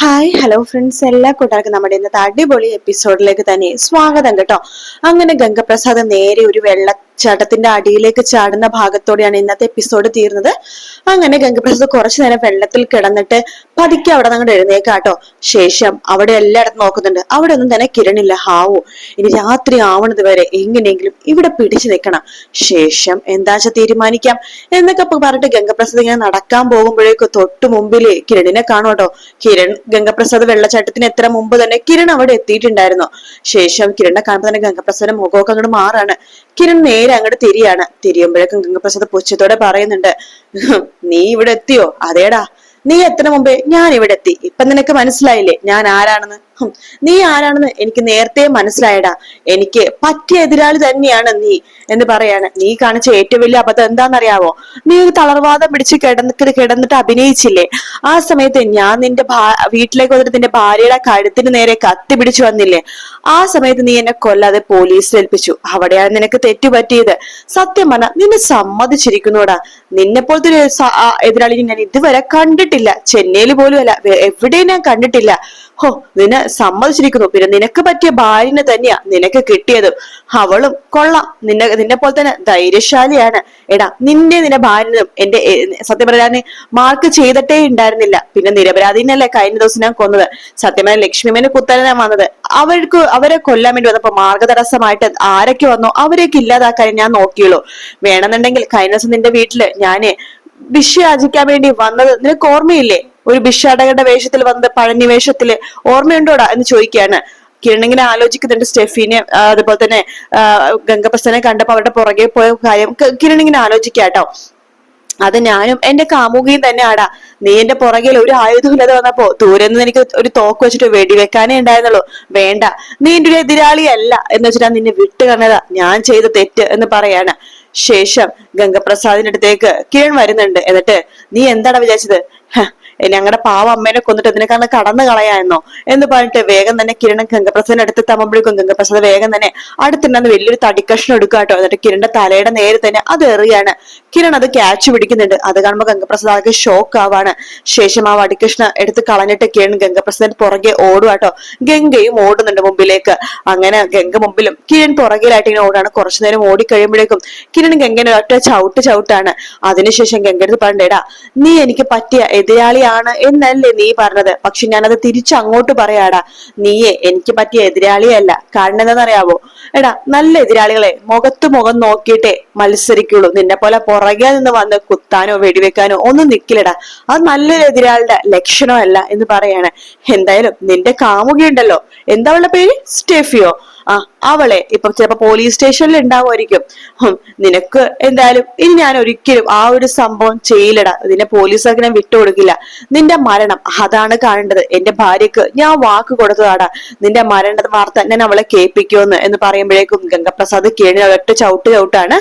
Hi hello friends എല്ലാ കൂട്ടർക്കും നമ്മുടെ ഇന്നത്തെ അടിപൊളി എപ്പിസോഡിലേക്ക് തന്നെ സ്വാഗതം കേട്ടോ. അങ്ങനെ ഗംഗപ്രസാദ് നേരെ ഒരു വെള്ളച്ചാട്ടത്തിന്റെ അടിയിലേക്ക് ചാടുന്ന ഭാഗത്തോടെയാണ് ഇന്നത്തെ എപ്പിസോഡ് തീർന്നത്. അങ്ങനെ ഗംഗപ്രസാദ് കുറച്ചു നേരം വെള്ളത്തിൽ കിടന്നിട്ട് പതുക്കെ അവിടെ നിന്ന് എഴുന്നേക്കാട്ടോ ശേഷം അവിടെ എല്ലായിടത്തും നോക്കുന്നുണ്ട്. അവിടെ ഒന്നും തന്നെ കിരണില്ല. ഹാവു. ഇനി രാത്രി ആവണത് വരെ എങ്ങനെയെങ്കിലും ഇവിടെ പിടിച്ചു നിൽക്കണം. ശേഷം എന്താ വെച്ചാൽ തീരുമാനിക്കാം? എന്നൊക്കെ പറഞ്ഞിട്ട് ഗംഗപ്രസാദ് ഇങ്ങനെ നടക്കാൻ പോകുമ്പോഴേക്കും തൊട്ട് മുമ്പിൽ കിരണിനെ കാണും കിരൺ ഗംഗപ്രസാദ് വെള്ളച്ചാട്ടത്തിന് എത്ര മുമ്പ് തന്നെ കിരൺ അവിടെ എത്തിയിട്ടുണ്ടായിരുന്നു. ശേഷം കിരണിനെ കാണുമ്പോൾ തന്നെ ഗംഗപ്രസാദിന്റെ മുഖമൊക്കെ അങ്ങോട്ട് മാറാണ്. കിരൺ നേരെ അങ്ങോട്ട് തിരിയാണ്. തിരിയുമ്പോഴേക്കും ഗംഗപ്രസാദ് പുച്ഛത്തോടെ പറയുന്നുണ്ട് നീ ഇവിടെ എത്തിയോ? അതേടാ. നീ എത്ര മുമ്പേ ഞാൻ ഇവിടെ എത്തി. ഇപ്പൊ നിനക്ക് മനസ്സിലായില്ലേ? ഞാൻ ആരാണെന്ന്? നീ ആരാണെന്ന് എനിക്ക് നേരത്തെ മനസ്സിലായടാ. എനിക്ക് പറ്റിയ എതിരാളി തന്നെയാണ് നീ എന്ന് പറയാണ്. നീ കാണിച്ച ഏറ്റവും വലിയ അബദ്ധം എന്താണെന്നറിയാവോ? നീ ഒരു തളർവാദം പിടിച്ച് കിടന്ന് കിടന്നിട്ട് അഭിനയിച്ചില്ലേ? ആ സമയത്ത് ഞാൻ നിന്റെ വീട്ടിലേക്ക് വന്നിട്ട് നിന്റെ ഭാര്യയുടെ കഴുത്തിന് നേരെ കത്തി പിടിച്ചു വന്നില്ലേ? ആ സമയത്ത് നീ എന്നെ കൊല്ലാതെ പോലീസിൽ ഏൽപ്പിച്ചു. അവിടെയാണ് നിനക്ക് തെറ്റുപറ്റിയത്. സത്യം പറഞ്ഞ നിന്നെ സമ്മതിച്ചിരിക്കുന്നോടാ. നിന്നെ പോലത്തെ ഒരു എതിരാളി എതിരാളിനെ ഞാൻ ഇതുവരെ കണ്ടിട്ടില്ല. ചെന്നൈയിൽ പോലും അല്ല എവിടെ ഞാൻ കണ്ടിട്ടില്ല. ഹോ നിന്നെ സമ്മതിച്ചിരിക്കുന്നു. പിന്നെ നിനക്ക് പറ്റിയ ഭാര്യനെ തന്നെയാ നിനക്ക് കിട്ടിയതും. അവളും കൊള്ളാം. നിന്നെ നിന്നെ പോലെ തന്നെ ധൈര്യശാലിയാണ്. എടാ നിന്റെ നിന്റെ ഭാര്യനും എന്റെ സത്യം പറയാൻ മാർക്ക് ചെയ്തിട്ടേ ഉണ്ടായിരുന്നില്ല. പിന്നെ നിരപരാധീനല്ലേ കഴിഞ്ഞ ദിവസം ഞാൻ കൊന്നത്? സത്യം പറഞ്ഞാൽ ലക്ഷ്മിമേനെ കുത്താനാ വന്നത്. അവർക്ക് അവരെ കൊല്ലാൻ വേണ്ടി വന്നപ്പോ മാർഗതടസ്സമായിട്ട് ആരൊക്കെ വന്നോ? അവരെയൊക്കെ ഇല്ലാതാക്കാൻ ഞാൻ നോക്കിയുള്ളൂ. വേണമെന്നുണ്ടെങ്കിൽ ദിവസം നിന്റെ വീട്ടിൽ ഞാൻ ഭിക്ഷ യാചിക്കാൻ വേണ്ടി വന്നത് നിനക്ക് ഓർമ്മയില്ലേ? ഒരു ഭിക്ഷാടകരുടെ വേഷത്തിൽ വന്നത് പഴഞ്ഞി വേഷത്തിൽ ഓർമ്മയുണ്ടോടാ എന്ന് ചോദിക്കുകയാണ്. കിരണിങ്ങനെ ആലോചിക്കുന്നുണ്ട് സ്റ്റെഫിനെ അതുപോലെ തന്നെ ഗംഗപ്രസ്ഥനെ കണ്ടപ്പോൾ കണ്ടപ്പോ അവരുടെ പുറകെ പോയ കാര്യം. കിരണിങ്ങനെ ആലോചിക്കാട്ടോ. അത് ഞാനും എന്റെ കാമുകിയും തന്നെയാടാ. നീ എന്റെ പുറകിൽ ഒരു ആയുധമില്ലാതെ വന്നപ്പോ ദൂരെ നിന്ന് എനിക്ക് ഒരു തോക്ക് വെച്ചിട്ട് വെടിവെക്കാനേ ഉണ്ടായിരുന്നുള്ളൂ. വേണ്ട. നീ എന്റെ ഒരു എതിരാളിയല്ല എന്ന് വെച്ചിട്ടാ നിന്നെ വിട്ടു കളഞ്ഞതാ ഞാൻ ചെയ്ത തെറ്റ് എന്ന് പറയാണ്. ശേഷം ഗംഗപ്രസാദിന്റെ അടുത്തേക്ക് കിരൺ വരുന്നുണ്ട്. എന്നിട്ട് നീ എന്താണ് വിചാരിച്ചത്? ഞങ്ങളുടെ പാവ അമ്മേനെ കൊന്നിട്ട് ഇതിനെക്കാണ് കടന്നു കളയാന്നോ എന്ന് പറഞ്ഞിട്ട് വേഗം തന്നെ കിരൺ ഗംഗപ്രസാദിന്റെ അടുത്ത് തമ്മുമ്പോഴേക്കും ഗംഗപ്രസാദ് വേഗം തന്നെ അടുത്തുണ്ടെന്ന് വലിയൊരു തടിക്കഷ്ണം എടുക്കാട്ടോ. കേട്ടോ എന്നിട്ട് കിരണിന്റെ തലയുടെ നേരെ തന്നെ അത് എറിയാണ്. കിരൺ അത് ക്യാച്ച് പിടിക്കുന്നുണ്ട്. അത് കാണുമ്പോൾ ഗംഗപ്രസാദ് ഷോക്ക് ആവാണ്. ശേഷം ആ വടികൃഷ്ണ എടുത്ത് കളഞ്ഞിട്ട് കിരൺ ഗംഗപ്രസാദ് പുറകെ ഓടുവാട്ടോ ഗംഗയും ഓടുന്നുണ്ട് മുമ്പിലേക്ക്. അങ്ങനെ ഗംഗ മുമ്പിലും കിരൺ പുറകിലായിട്ട് ഇങ്ങനെ ഓടാണ്. കുറച്ചു നേരം ഓടിക്കഴിയുമ്പോഴേക്കും കിരൺ ഗംഗനെ ഒറ്റ ചവിട്ട് ചവിട്ടാണ്. അതിനുശേഷം ഗംഗ എടുത്ത് പറഞ്ഞേടാ നീ എനിക്ക് പറ്റിയ എതിരാളിയാണ് എന്നല്ലേ നീ പറഞ്ഞത്? പക്ഷെ ഞാനത് തിരിച്ചങ്ങോട്ട് പറയാടാ. നീയെ എനിക്ക് പറ്റിയ എതിരാളിയല്ല. കാരണം എന്താണെന്നറിയാവോ? എടാ നല്ല എതിരാളികളെ മുഖത്ത് മുഖം നോക്കിയിട്ടേ മത്സരിക്കുള്ളൂ. നിന്നെ പോലെ പുറകെ നിന്ന് വന്ന് കുത്താനോ വെടിവെക്കാനോ ഒന്നും നിക്കില്ലടാ. അത് നല്ലൊരു എതിരാളുടെ ലക്ഷണമല്ല എന്ന് പറയാണ്. എന്തായാലും നിന്റെ കാമുകിയുണ്ടല്ലോ എന്താ അവളുടെ പേര്? സ്റ്റെഫിയോ. ആ അവളെ ഇപ്പൊ ചിലപ്പോ പോലീസ് സ്റ്റേഷനിൽ ഉണ്ടാവുമായിരിക്കും നിനക്ക് എന്തായാലും ഇനി ഞാൻ ഒരിക്കലും ആ ഒരു സംഭവം ചെയ്യില്ലടാ. നിന്നെ പോലീസൊക്കെ ഞാൻ വിട്ടുകൊടുക്കില്ല നിന്റെ മരണം അതാണ് കാണേണ്ടത്. എന്റെ ഭാര്യക്ക് ഞാൻ വാക്ക് കൊടുത്തതാടാ. നിന്റെ മരണ വാർത്ത ഞാൻ അവളെ കേൾപ്പിക്കുമെന്ന് എന്ന് പറയുമ്പോഴേക്കും ഗംഗപ്രസാദ് കിഴിഞ്ഞ ഒറ്റ ചവിട്ട് ചവിട്ടാണ്.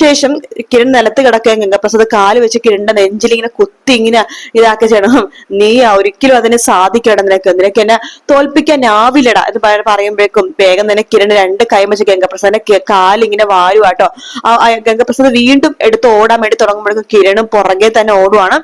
ശേഷം കിരൺ നിലത്ത് കിടക്കുകയും ഗംഗപ്രസാദ് കാൽ വെച്ച് കിരണിന്റെ നെഞ്ചിൽ ഇങ്ങനെ കുത്തി ഇങ്ങനെ ഇതാക്കി ചെയ്യണം. നീ ഒരിക്കലും അതിനെ സാധിക്കണം നിനക്ക്. നിനക്ക് എന്നെ തോൽപ്പിക്കാനാവില്ലടാ എന്ന് പറയുമ്പോഴേക്കും വേഗം തന്നെ കിരൺ രണ്ട് കൈമ വെച്ച് ഗംഗപ്രസാദിന്റെ കാലിങ്ങനെ വാരുവാട്ടോ ഗംഗപ്രസാദ് വീണ്ടും എടുത്ത് ഓടാൻ വേണ്ടി തുടങ്ങുമ്പോഴേക്കും കിരണും പുറകെ തന്നെ ഓടുവാണ്.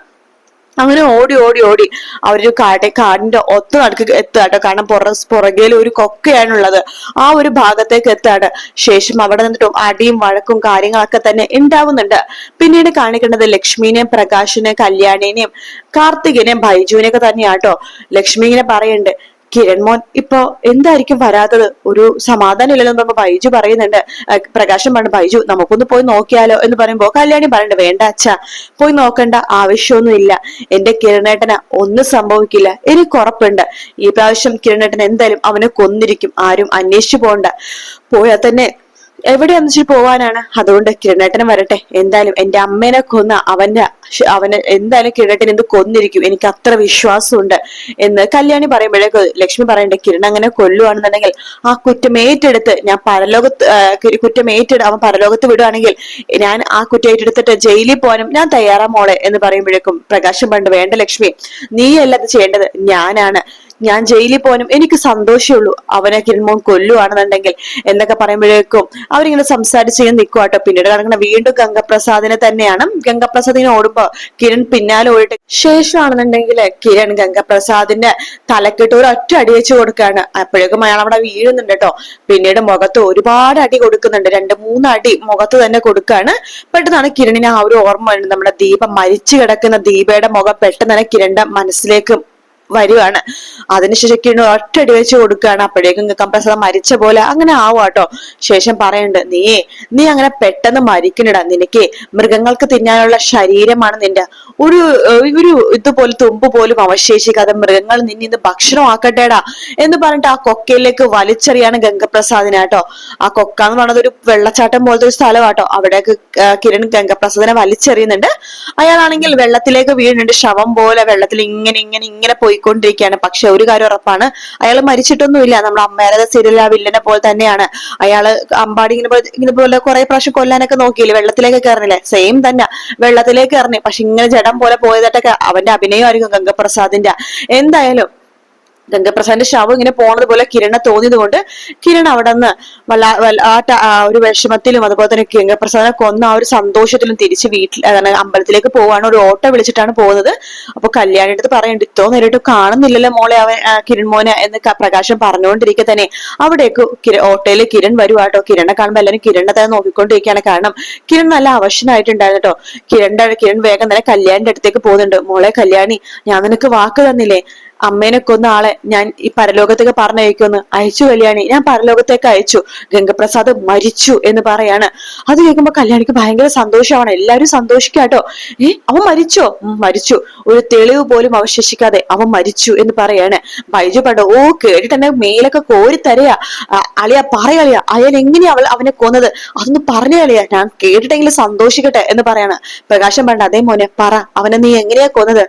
അങ്ങനെ ഓടി ഓടി ഓടി അവരൊരു കാട്ടെ കാടിന്റെ ഒത്ത നടുക്ക് എത്തുകട്ടോ കാരണം പുറ പുറകിൽ ഒരു കൊക്കയാണുള്ളത്. ആ ഒരു ഭാഗത്തേക്ക് എത്താണ് ശേഷം അവിടെ നിന്നിട്ടും അടിയും വഴക്കും കാര്യങ്ങളൊക്കെ തന്നെ ഉണ്ടാവുന്നുണ്ട് പിന്നീട് കാണിക്കേണ്ടത് ലക്ഷ്മിനെയും പ്രകാശിനെയും കല്യാണിനെയും കാർത്തികനെയും ബൈജുവിനെയൊക്കെ തന്നെയാട്ടോ ലക്ഷ്മി ഇങ്ങനെ പറയുന്നുണ്ട് കിരൺ മോൻ ഇപ്പൊ എന്തായിരിക്കും വരാത്തത്? ഒരു സമാധാനം ഇല്ലെന്ന് പറയുമ്പോ ബൈജു പറയുന്നുണ്ട്. പ്രകാശം പറഞ്ഞു ബൈജു നമുക്കൊന്ന് പോയി നോക്കിയാലോ എന്ന് പറയുമ്പോ കല്യാണി പറയണ്ട വേണ്ട അച്ഛാ പോയി നോക്കണ്ട ആവശ്യമൊന്നുമില്ല എന്റെ കിരണേട്ടന് ഒന്നും സംഭവിക്കില്ല. എനിക്ക് ഉറപ്പുണ്ട്. ഈ പ്രാവശ്യം കിരണേട്ടൻ എന്തായാലും അവനെ കൊന്നിരിക്കും. ആരും അന്വേഷിച്ചു പോകണ്ട പോയാൽ തന്നെ എവിടെ ഒന്നിച്ചു പോവാനാണ്? അതുകൊണ്ട് കിരണേട്ടനും വരട്ടെ. എന്തായാലും എന്റെ അമ്മേനെ കൊന്ന അവന്റെ അവന് എന്തായാലും കിരണേട്ടൻ എന്ത് കൊന്നിരിക്കും. എനിക്ക് അത്ര വിശ്വാസമുണ്ട് എന്ന് കല്യാണി പറയുമ്പോഴേക്ക് ലക്ഷ്മി പറയണ്ട കിരൺ അങ്ങനെ കൊല്ലുവാണെന്നുണ്ടെങ്കിൽ ആ കുറ്റം ഏറ്റെടുത്ത് ഞാൻ പരലോകത്ത് കുറ്റം ഏറ്റെടു അവൻ പരലോകത്ത് വിടുവാണെങ്കിൽ ഞാൻ ആ കുറ്റം ഏറ്റെടുത്തിട്ട് ജയിലിൽ പോകാനും ഞാൻ തയ്യാറാ മോളെ എന്ന് പറയുമ്പോഴേക്കും പ്രകാശം പണ്ട് വേണ്ട ലക്ഷ്മി നീയല്ല അത് ചെയ്യേണ്ടത്. ഞാനാണ് ഞാൻ ജയിലിൽ പോകാനും എനിക്ക് സന്തോഷമുള്ളൂ അവനെ കിരൺമോൻ കൊല്ലുവാണെന്നുണ്ടെങ്കിൽ എന്നൊക്കെ പറയുമ്പോഴേക്കും അവരിങ്ങനെ സംസാരിച്ച് ഇങ്ങനെ നിൽക്കുവാട്ടോ പിന്നീട് കിടക്കുന്ന വീണ്ടും ഗംഗപ്രസാദിനെ തന്നെയാണ്. ഗംഗപ്രസാദിനെ ഓടുമ്പോ കിരൺ പിന്നാലെ ഓടിട്ട് ശേഷമാണെന്നുണ്ടെങ്കിൽ കിരൺ ഗംഗപ്രസാദിന്റെ തലക്കിട്ട് ഒരു ഒറ്റ അടി വെച്ച് കൊടുക്കുകയാണ്. അപ്പോഴേക്കും അയാൾ അവിടെ വീഴുന്നുണ്ട് കേട്ടോ പിന്നീട് മുഖത്ത് ഒരുപാട് അടി കൊടുക്കുന്നുണ്ട്. രണ്ട് മൂന്ന് അടി മുഖത്ത് തന്നെ കൊടുക്കുകയാണ്. പെട്ടെന്നാണ് കിരണിന് ആ ഒരു ഓർമ്മ നമ്മുടെ ദീപ മരിച്ചു കിടക്കുന്ന ദീപയുടെ മുഖം പെട്ടെന്ന് തന്നെ കിരണിന്റെ മനസ്സിലേക്ക് വരുവാണ്. അതിനുശേഷം കിരൺ ഒറ്റടി വെച്ച് കൊടുക്കുകയാണ്. അപ്പോഴേക്കും കമ്പ്രസർ മരിച്ച പോലെ അങ്ങനെ ആവാട്ടോ ശേഷം പറയണ്ട് നീ നീ അങ്ങനെ പെട്ടെന്ന് മരിക്കണിടാ. നിനക്ക് മൃഗങ്ങൾക്ക് തിന്നാനുള്ള ശരീരമാണ് നിന്റെ. ഒരു ഒരു ഇതുപോലെ തുമ്പ് പോലും അവശേഷിക്കാതെ മൃഗങ്ങൾ നിന്നിന്ന് ഭക്ഷണമാക്കട്ടേടാ എന്ന് പറഞ്ഞിട്ട് ആ കൊക്കയിലേക്ക് വലിച്ചെറിയാണ് ഗംഗപ്രസാദിനാട്ടോ ആ കൊക്ക എന്ന് പറയുന്നത് ഒരു വെള്ളച്ചാട്ടം പോലത്തെ ഒരു സ്ഥലമാട്ടോ അവിടേക്ക് കിരൺ ഗംഗപ്രസാദിനെ വലിച്ചെറിയുന്നുണ്ട്. അയാളാണെങ്കിൽ വെള്ളത്തിലേക്ക് വീഴുന്നുണ്ട്. ശവം പോലെ വെള്ളത്തിൽ ഇങ്ങനെ ഇങ്ങനെ ഇങ്ങനെ പോയിക്കൊണ്ടിരിക്കുകയാണ്. പക്ഷെ ഒരു കാര്യം ഉറപ്പാണ്. അയാൾ മരിച്ചിട്ടൊന്നുമില്ല. നമ്മുടെ അമ്മേരത സീരിയൽ ആ വില്ലനെ പോലെ തന്നെയാണ്. അയാൾ അമ്പാടി ഇങ്ങനെ പോലെ- ഇങ്ങനെ പോലെ കുറെ പ്രാവശ്യം കൊല്ലാനൊക്കെ നോക്കിയില്ലേ? വെള്ളത്തിലേക്ക് കയറണില്ലേ? സെയിം തന്നെ. വെള്ളത്തിലേക്ക് ഇറങ്ങി പക്ഷെ ഇങ്ങനെ ജഡം പോലെ പോയതായിട്ടൊക്കെ അവന്റെ അഭിനയമായിരിക്കും ഗംഗപ്രസാദിന്റെ. എന്തായാലും ഗംഗപ്രസാദിന്റെ ശവം ഇങ്ങനെ പോണത് പോലെ കിരണ തോന്നിയത് കൊണ്ട് കിരൺ അവിടെ നിന്ന് വല്ല ആ ഒരു വിഷമത്തിലും അതുപോലെ തന്നെ ഗംഗപ്രസാദിനെ കൊന്ന ആ ഒരു സന്തോഷത്തിലും തിരിച്ച് വീട്ടിൽ അമ്പലത്തിലേക്ക് പോവാണ് ഒരു ഓട്ടോ വിളിച്ചിട്ടാണ് പോകുന്നത്. അപ്പൊ കല്യാണി അടുത്ത് പറയുന്നുണ്ട് ഇത്രോ നേരിട്ട് കാണുന്നില്ലല്ലോ മോളെ അവൻ കിരൺ മോനെ എന്ന് പ്രകാശം പറഞ്ഞുകൊണ്ടിരിക്കെ തന്നെ അവിടേക്ക് ഓട്ടോയിൽ കിരൺ വരുവാട്ടോ കിരണെ കാണുമ്പോൾ എല്ലാവരും കിരണിനെ തന്നെ നോക്കിക്കൊണ്ടിരിക്കുകയാണ് കാരണം കിരൺ നല്ല അവശനായിട്ടുണ്ടായിരുന്നു കേട്ടോ കിരണിന്റെ കിരൺ വേഗം തന്നെ കല്യാണിന്റെ അടുത്തേക്ക് പോകുന്നുണ്ട്. മോളെ കല്യാണി ഞാൻ നിനക്ക് വാക്ക് തന്നില്ലേ? അമ്മേനെ കൊന്ന ആളെ ഞാൻ ഈ പരലോകത്തേക്ക് പറഞ്ഞയക്കുമെന്ന് അയച്ചു കല്യാണി. ഞാൻ പരലോകത്തേക്ക് അയച്ചു. ഗംഗപ്രസാദ് മരിച്ചു എന്ന് പറയാണ്. അത് കേൾക്കുമ്പോ കല്യാണിക്ക് ഭയങ്കര സന്തോഷമാണ്. എല്ലാവരും സന്തോഷിക്കാട്ടോ. ഏ അവൻ മരിച്ചോ? മരിച്ചു. ഒരു തെളിവ് പോലും അവശേഷിക്കാതെ അവൻ മരിച്ചു എന്ന് പറയാണ്. ബൈജു പണ്ടോ ഓ കേട്ടിട്ട് എന്നെ മേലൊക്കെ കോരി തരയാ. അളിയ പറയളിയ അയാൾ എങ്ങനെയാ അവൾ അവനെ കൊന്നത്? അതൊന്ന് പറഞ്ഞു കളിയ ഞാൻ കേട്ടിട്ടെങ്കിലും സന്തോഷിക്കട്ടെ എന്ന് പറയാണ്. പ്രകാശം പണ്ട അതേ മോനെ പറ. അവനെ നീ എങ്ങനെയാ കൊന്നത്?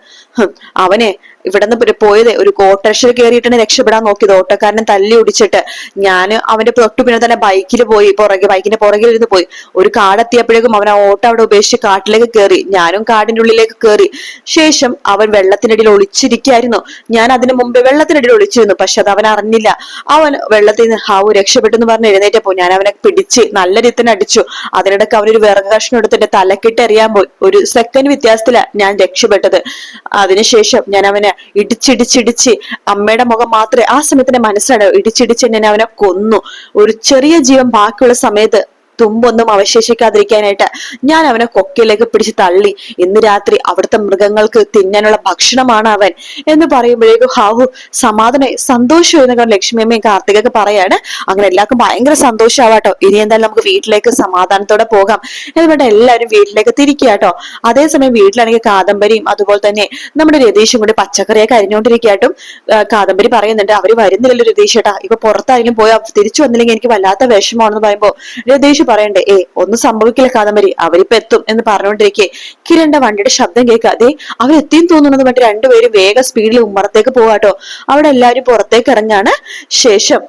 അവനെ ഇവിടെ നിന്ന് പോയത് ഒരു ഓട്ടോറിക്ഷയിൽ കയറിയിട്ടാണ് രക്ഷപ്പെടാൻ നോക്കിയത്. ഓട്ടോക്കാരനെ തല്ലി ഒടിച്ചിട്ട് ഞാൻ അവന്റെ തൊട്ടു പിന്നെ തന്നെ ബൈക്കിൽ പോയി പുറകെ ബൈക്കിന്റെ പുറകിൽ ഇരുന്ന് പോയി. ഒരു കാടെത്തിയപ്പോഴേക്കും അവൻ ആ ഓട്ടോ അവിടെ ഉപേക്ഷിച്ച് കാട്ടിലേക്ക് കയറി ഞാനും കാടിന്റെ ഉള്ളിലേക്ക് കയറി ശേഷം അവൻ വെള്ളത്തിനടിയിൽ ഒളിച്ചിരിക്കായിരുന്നു. ഞാൻ അതിന് മുമ്പ് വെള്ളത്തിനടിയിൽ ഒളിച്ചിരുന്നു പക്ഷെ അത് അവൻ അറിഞ്ഞില്ല. അവൻ വെള്ളത്തിൽ നിന്ന് ഹാവു രക്ഷപ്പെട്ടു എന്ന് പറഞ്ഞ് എഴുന്നേറ്റപ്പോ ഞാൻ അവനെ പിടിച്ച് നല്ല രീതിയിൽ അടിച്ചു. അതിനിടയ്ക്ക് അവനൊരു വിറക് കഷ്ണം എടുത്തിട്ട് തലക്കിട്ട് എറിയാൻ പോയി. ഒരു സെക്കൻഡ് വ്യത്യാസത്തിലാണ് ഞാൻ രക്ഷപ്പെട്ടത്. അതിനുശേഷം ഞാൻ അവനെ ഇടിച്ചിടിച്ചിടിച്ച് അമ്മയുടെ മുഖം മാത്രമേ ആ സമയത്തിന് മനസ്സിലാണ്. ഇടിച്ചിടിച്ച് എന്നെ അവനെ കൊന്നു. ഒരു ചെറിയ ജീവൻ ബാക്കിയുള്ള സമയത്ത് തുമ്പൊന്നും അവശേഷിക്കാതിരിക്കാനായിട്ട് ഞാൻ അവനെ കൊക്കയിലേക്ക് പിടിച്ച് തള്ളി. ഇന്ന് രാത്രി അവിടുത്തെ മൃഗങ്ങൾക്ക് തിന്നാനുള്ള ഭക്ഷണമാണ് അവൻ എന്ന് പറയുമ്പോഴേക്കും ഹാഹു സമാധാന സന്തോഷം എന്ന് കാരണം ലക്ഷ്മിയമ്മയും കാർത്തികൊക്കെ പറയാണ്. അങ്ങനെ എല്ലാവർക്കും ഭയങ്കര സന്തോഷമാവാട്ടോ ഇനി എന്തായാലും നമുക്ക് വീട്ടിലേക്ക് സമാധാനത്തോടെ പോകാം. എന്ന് പറഞ്ഞാൽ എല്ലാവരും വീട്ടിലേക്ക് തിരിക്കുക കേട്ടോ അതേസമയം വീട്ടിലാണെങ്കിൽ കാദംബരിയും അതുപോലെ തന്നെ നമ്മുടെ രതീഷും കൂടി പച്ചക്കറിയൊക്കെ അരിഞ്ഞുകൊണ്ടിരിക്കട്ടും കാദംബരി പറയുന്നുണ്ട് അവർ വരുന്നില്ലല്ലോ രതീഷ് ഇപ്പൊ പുറത്താരെങ്കിലും പോയാൽ തിരിച്ചു വന്നില്ലെങ്കിൽ എനിക്ക് വല്ലാത്ത വിഷമമാണെന്ന് പറയുമ്പോൾ രതീഷ് പറയണ്ടേ ഏ ഒന്നും സംഭവിക്കില്ല കാദംബരി അവരിപ്പോ എത്തും എന്ന് പറഞ്ഞുകൊണ്ടിരിക്കെ കിരണ്ട വണ്ടിയുടെ ശബ്ദം കേൾക്കാതെ അവരെത്തിയും തോന്നുന്നത് മറ്റു രണ്ടുപേരും വേഗം സ്പീഡിൽ ഉമ്മറത്തേക്ക് പോവാട്ടോ അവിടെ എല്ലാവരും പുറത്തേക്ക് ഇറങ്ങാണ് ശേഷം.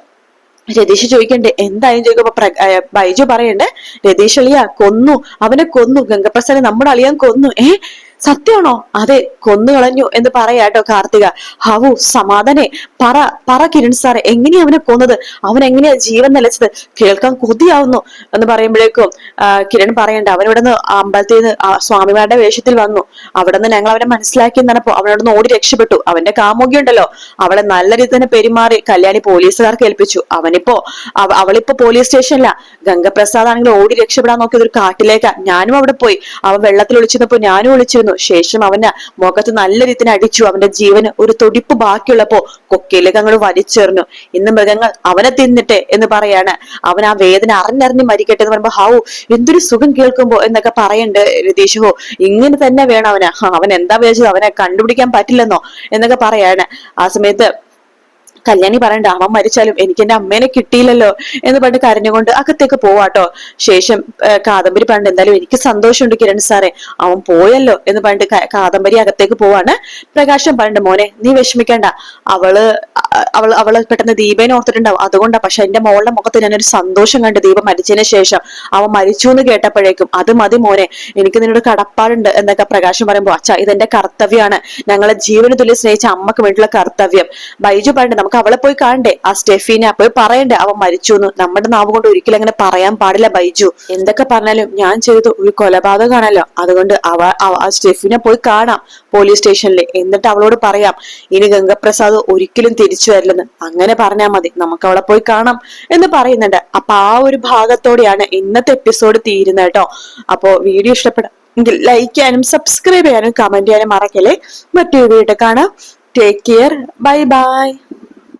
രതീഷ് ചോദിക്കണ്ടേ എന്തായാലും ചോദിക്കുമ്പോ ബൈജു പറയണ്ടേ രതീഷ് അളിയ കൊന്നു അവനെ കൊന്നു ഗംഗപ്രസാദ് നമ്മുടെ അളിയാൻ കൊന്നു ഏ സത്യമാണോ? അതെ കൊന്നു കളഞ്ഞു എന്ന് പറയാട്ടോ കാർത്തിക. ഹവു സമാധാനെ. പറ പറ കിരൺ സാറെ എങ്ങനെയാ അവനെ കൊന്നത്? അവൻ എങ്ങനെയാ ജീവൻ നിലച്ചത്? കേൾക്കാൻ കൊതിയാവുന്നു എന്ന് പറയുമ്പോഴേക്കും കിരൺ പറയണ്ട. അവൻ നിന്ന് അമ്പലത്തിൽ നിന്ന് സ്വാമിമാരുടെ വേഷത്തിൽ വന്നു. അവിടെ നിന്ന് ഞങ്ങൾ അവനെ മനസ്സിലാക്കി എന്നപ്പോ അവനോട് നിന്ന് ഓടി രക്ഷപ്പെട്ടു. അവന്റെ കാമുകി ഉണ്ടല്ലോ. അവളെ നല്ല രീതി തന്നെ പെരുമാറി കല്യാണി പോലീസുകാർക്ക് ഏൽപ്പിച്ചു. അവനിപ്പോ അവ- അവളിപ്പോ പോലീസ് സ്റ്റേഷനില. ഗംഗപ്രസാദ് ആണെങ്കിൽ ഓടി രക്ഷപ്പെടാൻ നോക്കിയത് ഒരു കാട്ടിലേക്കാ. ഞാനും അവിടെ പോയി. അവൻ വെള്ളത്തിൽ ഒളിച്ചിരുന്നപ്പോ ഞാനും ഒളിച്ചിരുന്നു. ശേഷം അവന് മുഖത്ത് നല്ല രീതിയിൽ അടിച്ചു. അവന്റെ ജീവന് ഒരു തുടിപ്പ് ബാക്കിയുള്ളപ്പോ കൊക്കയിലേക്ക് അങ്ങോട്ട് വലിച്ചെറിഞ്ഞു. ഇന്ന് മൃഗങ്ങൾ അവനെ തിന്നിട്ടെ എന്ന് പറയാണ്. അവൻ ആ വേദന അറിഞ്ഞറിഞ്ഞ് മരിക്കട്ടെ എന്ന് പറയുമ്പോ ഹൗ എന്തൊരു സുഖം കേൾക്കുമ്പോ എന്നൊക്കെ പറയണ്ട് രതീഷ് ഹോ. ഇങ്ങനെ തന്നെ വേണം അവന്. അവൻ എന്താ വിചാരിച്ചത്? അവനെ കണ്ടുപിടിക്കാൻ പറ്റില്ലെന്നോ എന്നൊക്കെ പറയാണ്. ആ സമയത്ത് കല്യാണി പറയണ്ട അവൻ മരിച്ചാലും എനിക്ക് എന്റെ അമ്മേനെ കിട്ടിയില്ലല്ലോ എന്ന് പറഞ്ഞ് കരഞ്ഞുകൊണ്ട് അകത്തേക്ക് പോവാട്ടോ. ശേഷം കാദംബരി പറഞ്ഞിട്ട് എന്തായാലും എനിക്ക് സന്തോഷമുണ്ട് കിരൺ സാറേ അവൻ പോയല്ലോ എന്ന് പറഞ്ഞിട്ട് കാദംബരി അകത്തേക്ക് പോവാണ്. പ്രകാശം പറഞ്ഞിട്ട് മോനെ നീ വിഷമിക്കണ്ട. അവൾ അവൾ അവൾ പെട്ടെന്ന് ദീപേനെ ഓർത്തിട്ടുണ്ടാവും. അതുകൊണ്ടാ പക്ഷെ എന്റെ മോളുടെ മുഖത്ത് ഞാനൊരു സന്തോഷം കണ്ടു ദീപം മരിച്ചതിന് ശേഷം അവൻ മരിച്ചു എന്ന് കേട്ടപ്പോഴേക്കും അത് മതി മോനെ എനിക്ക് നിന്നോട് കടപ്പാടുണ്ട് എന്നൊക്കെ പ്രകാശം പറയുമ്പോ അച്ഛ ഇതെന്റെ കർത്തവ്യമാണ് ഞങ്ങളെ ജീവന തുല്യ സ്നേഹിച്ച അമ്മയ്ക്ക് വേണ്ടിയുള്ള കർത്തവ്യം. ബൈജു പറഞ്ഞിട്ട് നമുക്ക് അവളെ പോയി കാണണ്ടേ? ആ സ്റ്റെഫീനെ പോയി പറയണ്ടേ? അവൻ മരിച്ചു എന്ന് നമ്മുടെ നാവ് കൊണ്ട് ഒരിക്കലും അങ്ങനെ പറയാൻ പാടില്ല ബൈജു. എന്തൊക്കെ പറഞ്ഞാലും ഞാൻ ചെയ്തു ഒരു കൊലപാതകമാണല്ലോ. അതുകൊണ്ട് അവ ആ സ്റ്റെഫിനെ പോയി കാണാം പോലീസ് സ്റ്റേഷനിൽ എന്നിട്ട് അവളോട് പറയാം ഇനി ഗംഗപ്രസാദ് ഒരിക്കലും തിരിച്ചു വരില്ലെന്ന്. അങ്ങനെ പറഞ്ഞാൽ മതി. നമുക്ക് അവളെ പോയി കാണാം എന്ന് പറയുന്നുണ്ട്. അപ്പൊ ആ ഒരു ഭാഗത്തോടെയാണ് ഇന്നത്തെ എപ്പിസോഡ് തീരുന്നത് കേട്ടോ. അപ്പോ വീഡിയോ ഇഷ്ടപ്പെടാം എങ്കിൽ ലൈക്ക് ചെയ്യാനും സബ്സ്ക്രൈബ് ചെയ്യാനും കമന്റ് ചെയ്യാനും മറക്കല്ലേ. മറ്റൊരു വീഡിയോ കാണാം. Take care bye bye